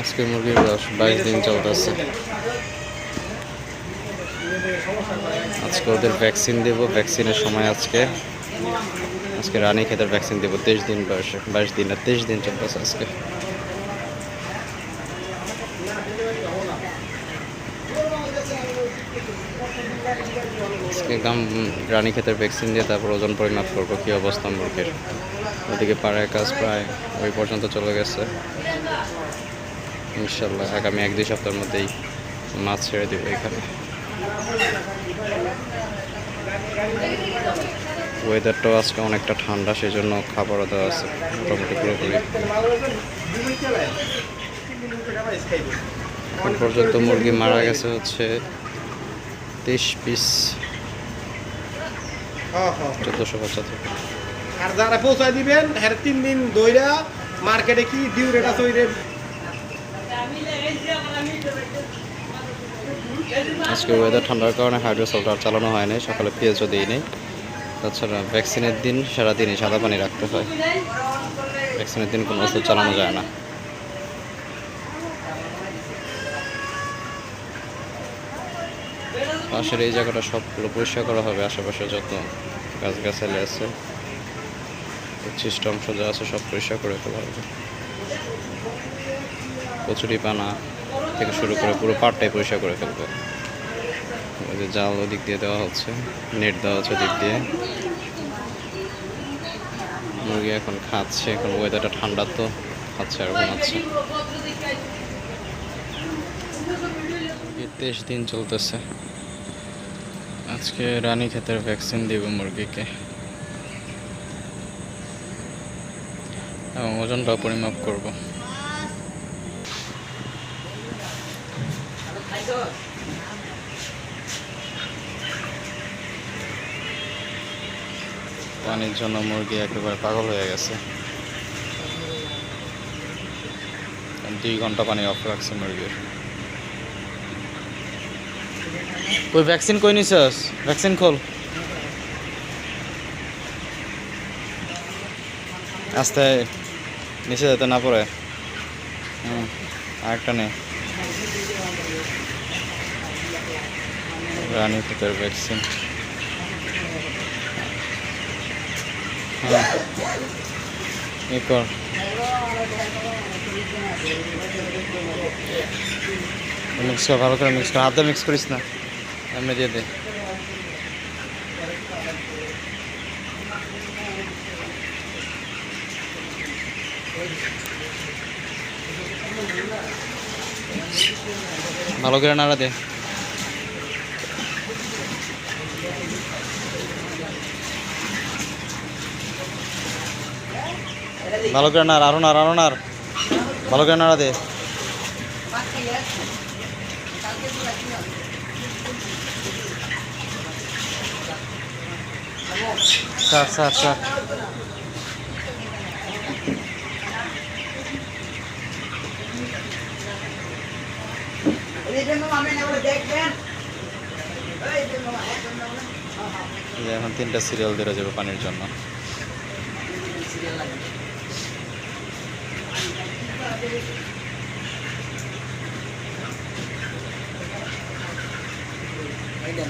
আজকে মুরগির বয়স বাইশ দিন চলতেছে। আজকে ওদের ভ্যাকসিন দেব। ভ্যাকসিনের সময় আজকে। আজকে রানী খেতের ভ্যাকসিন দেবো। তেইশ দিন বয়সে। বাইশ দিন আর তেইশ দিন চলতেছে আজকে। আজকে গাম রানী ক্ষেতের ভ্যাকসিন দিয়ে তারপর ওজন পরিমাপ করব, কী অবস্থা মুরগির। ওদিকে পাড়ায় কাজ প্রায় ওই পর্যন্ত চলে গেছে। ইনশাল্লাহ আগামী এক দুই সপ্তাহের মধ্যেই মাছ ছেড়ে দেবো এখানে। ওয়েদারটাও আজকে অনেকটা ঠান্ডা সেই জন্য খাবারও দেওয়া আছে, মোটামুটি পুরোপুরি। পর্যন্ত মুরগি মারা গেছে হচ্ছে তেইশ পিস চোদ্দোশো পঁচাত্তর আর যারা পৌঁছায় দিবেন হ্যাঁ তিন দিন দইরা মার্কেটে কি ডিউ রেট আছে ওই রেট আজকে ওয়েদার ঠান্ডার কারণে হাইড্রোসলটা চালানো হয় নাই সকালে পেঁয়াজও দিই নেই। তাছাড়া ভ্যাকসিনের দিন সারাদিনই সাদা পানি রাখতে হয়। ভ্যাকসিনের দিন কোনো ওষুধ চালানো যায় না। পাশের এই জায়গাটা সবগুলো পরিষ্কার করা হবে, আশেপাশে যত গাছগাছালি আছে অংশ যা আছে সব পরিষ্কার করে ফেলা হবে কচুরি পানা থেকে শুরু করে পুরো পাটটাই পরিষ্কার করে ফেলব। ওই যে জাল ওদিক দিয়ে দেওয়া হচ্ছে, নেট দেওয়া হচ্ছে দিক দিয়ে। মুরগি এখন খাচ্ছে, এখন ওয়েদারটা ঠান্ডা তো, খাচ্ছে আর ঘুমাচ্ছে। তেইশ দিন চলতেছে। আজকে রানী ক্ষেতের ভ্যাকসিন দিব মুরগিকে। এবং ওজনটাও পরিমাপ করব। পানির জন্য মুরগি একেবারে পাগল হয়ে গেছে। দুই ঘণ্টা পানি অফ রাখছে মুরগির। ওই ভ্যাকসিন কই নিছস? ভ্যাকসিন খোল। আস্তে, নিচে যেতে না পড়ে। হুম, আরেকটা নেই রানী ক্ষেতের ভ্যাকসিন ভালো করে মিক্স কর। হাতে মিক্স করিস না। এমনি দিয়ে দে ভালো করে নাড়া দে। ভালো করে নাড়, আরও নাড় আরও নাড়। ভালো করে নাড়া দে। স্যার স্যার স্যার এখন তিনটা সিরিয়াল দিয়ে যাবে পানির জন্য।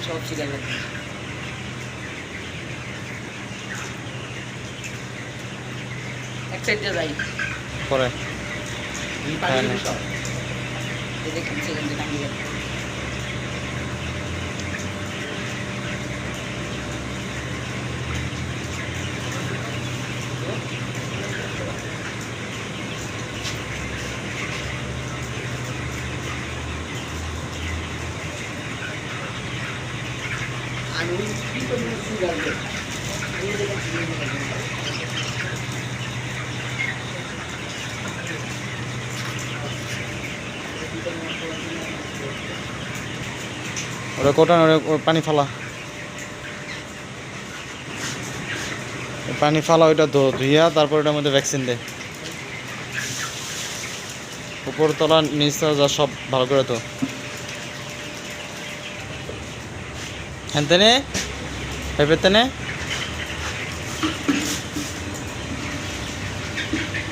সব সিরিয়াল এক সাইডে যাই পরে পানি হ্যাঁ, সব দেখুন সেকেন্ডে নামিয়ে ওরা কোটান, ওরা পানি ফালা। পানি ফালা, ওইটা ধুইয়া তারপর ওটার মধ্যে ভ্যাকসিন দে। উপর তলা, নিচ যা সব ভালো করে তো হ্যান তেনে ভেবে তেনে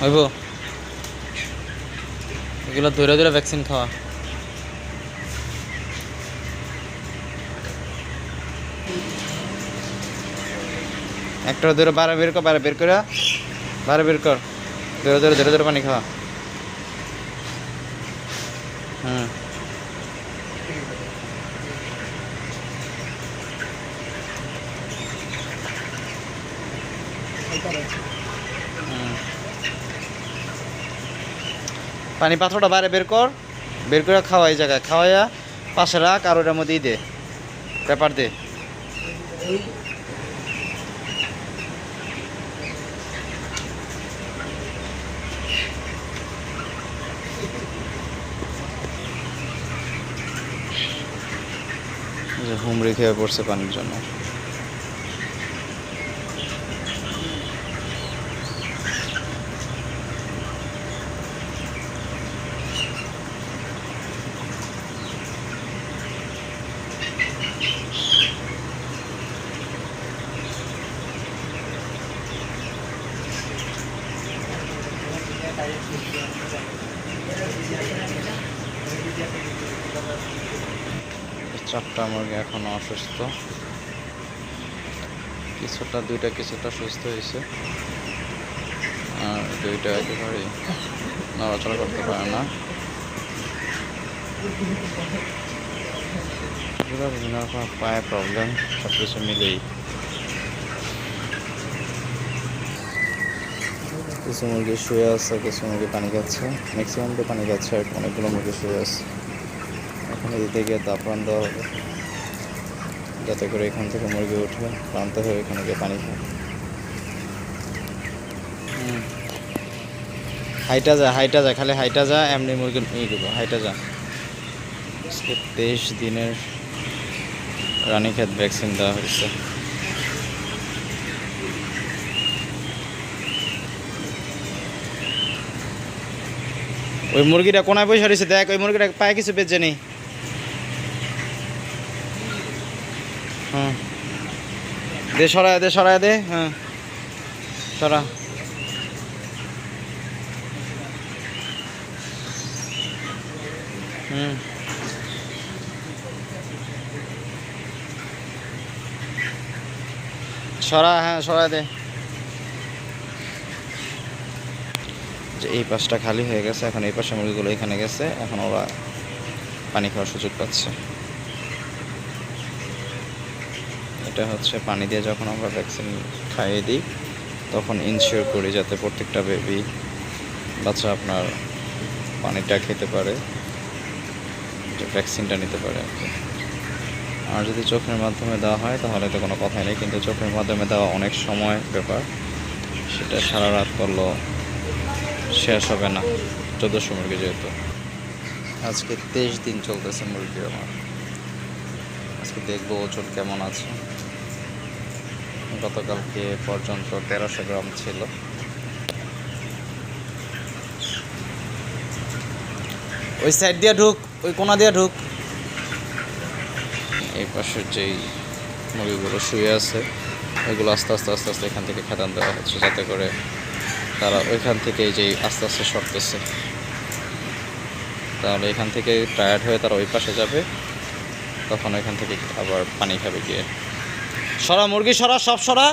হইব। এগুলো ধরে ধরে ভ্যাকসিন খাওয়া। একটা ধরে বারে বের কর, বারে বের করে, বারে বের কর। ধরে ধরে ধরে ধরে পানি খাওয়া। হুম। পানি পাথরটা বাইরে বের কর, বের করে খাওয়া এই জায়গায়। খাওয়াইয়া পাশে রাখ আর ওটার মধ্যেই দে। পেপার দে। হুমড়ি খেয়ে পড়ছে পানির জন্য। চারটা মুরগি এখনও অসুস্থ। কিছুটা, দুইটা কিছুটা সুস্থ হয়েছে। আর দুইটা একেবারেই নড়াচড়া করতে পারে না। বিভিন্ন রকম পায়ে প্রবলেম সব কিছু মিলেই। কিছু মুরগি শুয়ে আছে, কিছু মুরগি পানি খাচ্ছে। ম্যাক্সিমাম তো পানি খাচ্ছে, আর অনেকগুলো মুরগি শুয়ে আছে। এদিকে দাপড়ান দেওয়া হবে। যাতে করে এখান থেকে মুরগি উঠবে ক্লান্ত হয়ে এখানে গিয়ে পানি খায়। হাইটা যা হাইটা যা খালি হাইটা যা এমনি মুরগি নিয়ে দেবো হাইটা যা। আজকে তেইশ দিনের রানীক্ষেত ভ্যাকসিন দেওয়া হয়েছে। ওই মুরগিটা কোনায় বসে রয়েছে দেখ ওই মুরগিটা পায়ে কিছু বেঁচে নেই। হ্যাঁ। দে, সরায় দে সরায় দে হ্যাঁ। সরা। হুম। সরা হ্যাঁ সরায় দে। যে এই পাশটা খালি হয়ে গেছে, এখন এই পাশে মুরগিগুলো এখানে গেছে, এখন ওরা পানি খাওয়ার সুযোগ পাচ্ছে। এটা হচ্ছে পানি দিয়ে যখন আমরা ভ্যাকসিন খাইয়ে দিই, তখন ইনশিওর করি যাতে প্রত্যেকটা বেবি বাচ্চা আপনার পানিটা খেতে পারে, যে ভ্যাকসিনটা নিতে পারে আর কি। আর যদি চোখের মাধ্যমে দেওয়া হয়, তাহলে তো কোনো কথাই নেই, কিন্তু চোখের মাধ্যমে দেওয়া অনেক সময় ব্যাপার, সেটা সারা রাত করলেও শেষ হবে না, চোদ্দোশো মুরগি যেহেতু। আজকে তেইশ দিন চলতেছে মুরগি আমার। আজকে দেখব ওজন কেমন আছে। গতকালকে পর্যন্ত তেরোশো গ্রাম ছিল। ওই সাইড দিয়ে ঢুক, ওই কোনা দিয়ে ঢুক। এই পাশের যেই মুরগিগুলো শুয়ে আছে, ওইগুলো আস্তে আস্তে আস্তে আস্তে এখান থেকে খেদান দেওয়া হচ্ছে যাতে করে তারা ওইখান থেকে যে আস্তে আস্তে সরতেছে। তাহলে এখান থেকে টায়ার্ড হয়ে তারা ওই পাশে যাবে, তখন ওইখান থেকে আবার পানি খাবে গিয়ে। সরা মুরগি সরা, সব সরা।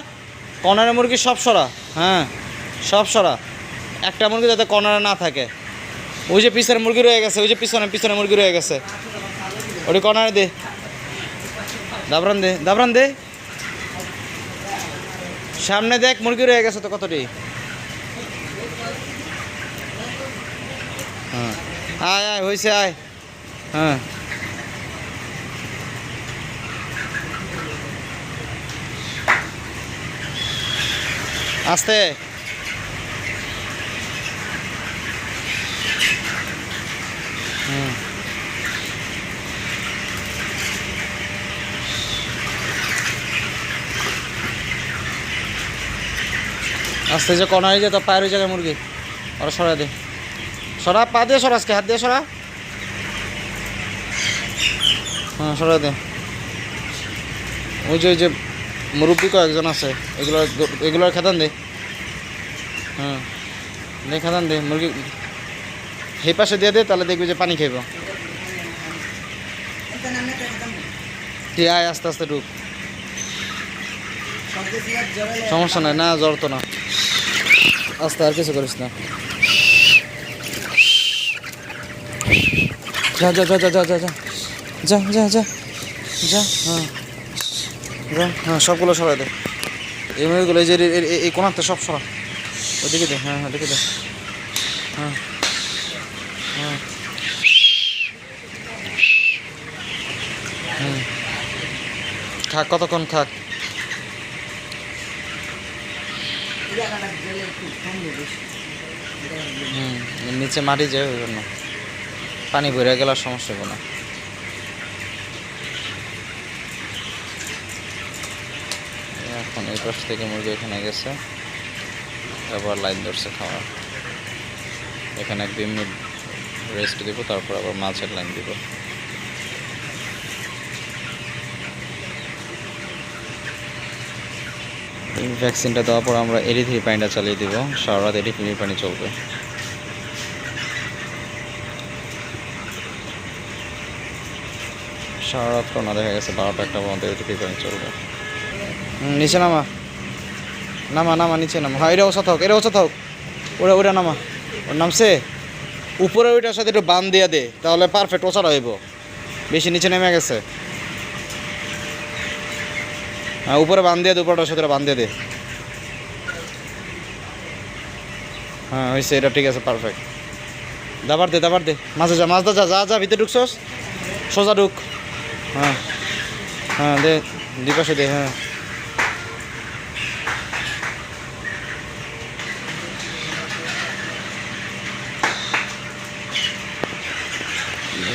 কর্নারে মুরগি সব সরা। হ্যাঁ সব সরা। একটা মুরগি যাতে কর্নারে না থাকে। ওই যে পিছনে মুরগি রয়ে গেছে, ওই যে পিছনে পিছনে মুরগি রয়ে গেছে। ওটি কর্নারে দে। দাবরান দে দাবরান দে। সামনে দেখ, মুরগি রয়ে গেছে তো কতটি। হ্যাঁ আয় আয় হয়েছে আয়। হ্যাঁ। আস্তে। আস্তে যে কর্নারে যে তো পায়ের জায়গায় মুরগি। ওরা সরা দে। সরা, পা দিয়ে সরা আজকে, হাত দিয়ে সরা। হ্যাঁ সরা দে। ওই যে ওই যে মুরব্বী কয়েকজন আছে। এগুলো এগুলোর খেতান দে। হ্যাঁ। দেখা দেন দে, মুরগি। সেই পাশে দিয়ে দে, তাহলে দেখবি যে পানি তুই আয়, আস্তে আস্তে জড়ালে সমস্যা নাই, না, জ্বর তো না। আস্তে, আর কিছু করিস না। যা যা যা যা যা যা। যা যা যা। যা হ্যাঁ। হ্যাঁ সবগুলো সরাই দে। এই মেয়েগুলো, এই যে, এই কোনাতে সব সরা। ওদিকে দে হ্যাঁ হ্যাঁ দেখে দে। হ্যাঁ হ্যাঁ। হুম খাক, কতক্ষণ খাক? নিচে মাটি জন্য। পানি ভরে গেলে সমস্যা হবে না এখন এই পাশ থেকে মুরগি এখানে গেছে। আবার লাইন ধরছে খাওয়া এখানে এক দুই মিনিট রেস্ট দিব, তারপর আবার মাছের লাইন দিব। এই ভ্যাকসিনটা দেওয়ার পর আমরা এডি থ্রি পানিটা চালিয়ে দিব। সারা রাত এডি থ্রি পানি চলবে। সারা রাত না, দেখা গেছে বারোটা একটা পর্যন্ত এডি থ্রি পানি চলবে। নিচে নামা। নামা নামা, নিচে নামা। হ্যাঁ এটা ওসা থাক এটা ওসা থাক ওটা ওটা নামা। ওর নামছে উপরে ওইটার সাথে একটু বান দিয়ে দে, তাহলে পারফেক্ট ওসাটা হইব। বেশি নিচে নেমে গেছে। হ্যাঁ উপরে বান দিয়ে দে, উপরটার সাথে বান দিয়ে দে। হ্যাঁ হয়েছে এটা ঠিক আছে পারফেক্ট দাবার দে দাবার দে। মাঝে যা মাছ দা, যা যা যা, ভিতরে ঢুকছস। সোজা ঢুক। হ্যাঁ হ্যাঁ দে, দুই পাশে দে হ্যাঁ।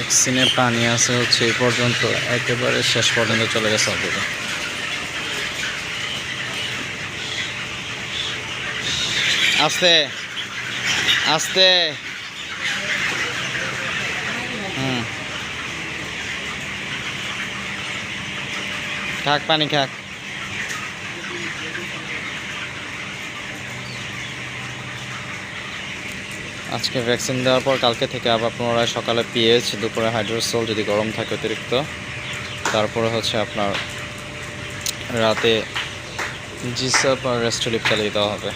ভ্যাকসিনে পানি আছে হচ্ছে এই পর্যন্ত একেবারে শেষ পর্যন্ত চলে গেছে অলরেডি আস্তে আস্তে। হুম। খাক পানি খাক। আজকে ভ্যাকসিন দেওয়ার পর কালকে থেকে আবার পুনরায় সকালে পিএইচ দুপুরে হাইড্রোসোল যদি গরম থাকে অতিরিক্ত। তারপরে হচ্ছে আপনার রাতে জিসাপ আর রেস্টোলিপ চালিয়ে দেওয়া হবে।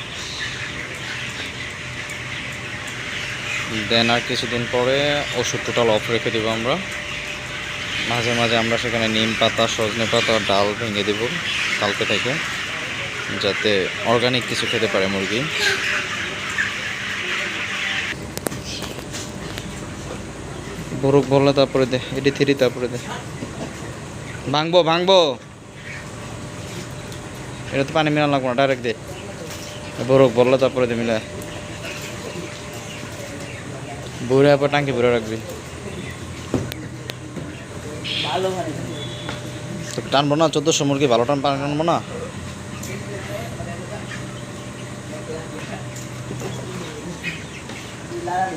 দেন আর কিছুদিন পরে ওষুধ টোটাল অফ রেখে দেবো আমরা। মাঝে মাঝে আমরা সেখানে নিম পাতা, সজনে পাতা ডাল ভেঙে দেবো কালকে থেকে, যাতে অর্গানিক কিছু খেতে পারে মুরগি। বরুক বললে তারপরে দে, এটি থ্রি তারপরে দে। ভাঙবো ভাঙবো। এটা তো পানি মিলান লাগবো না ডাইরেক্ট দে। বরফ বললে তারপরে দে মিলা বইরে আবার টাঙ্কি ভরে রাখবি। টানবো না, চোদ্দোশো মুরগি, ভালো টান টানবো না।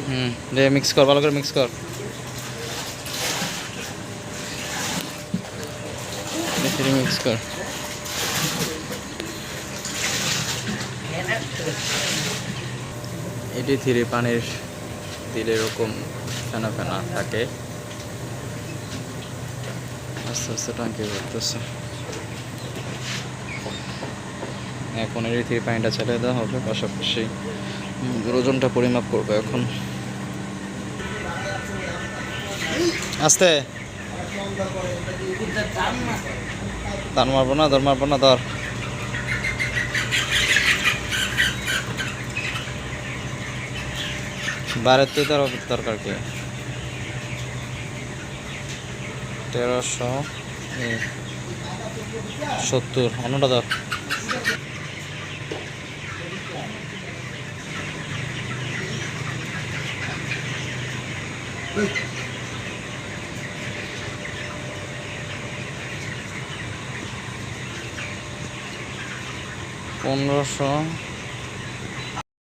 হুম, দে মিক্স কর, ভালো করে মিক্স কর। মিক্স কর এটি ধীরে পানির দিলে এরকম ফেনা ফেনা থাকে। আস্তে আস্তে টাঙ্কি ভরতেছে এখন এর থেকে পানিটা ছেড়ে দেওয়া হবে, পাশাপাশি ওজনটা পরিমাপ করবে এখন। আস্তে। দান মারবো না দর মারবো না দর বারোতে দর দরকার কি তেরোশো সত্তর, অন্যটা দর Thank you. পনেরোশো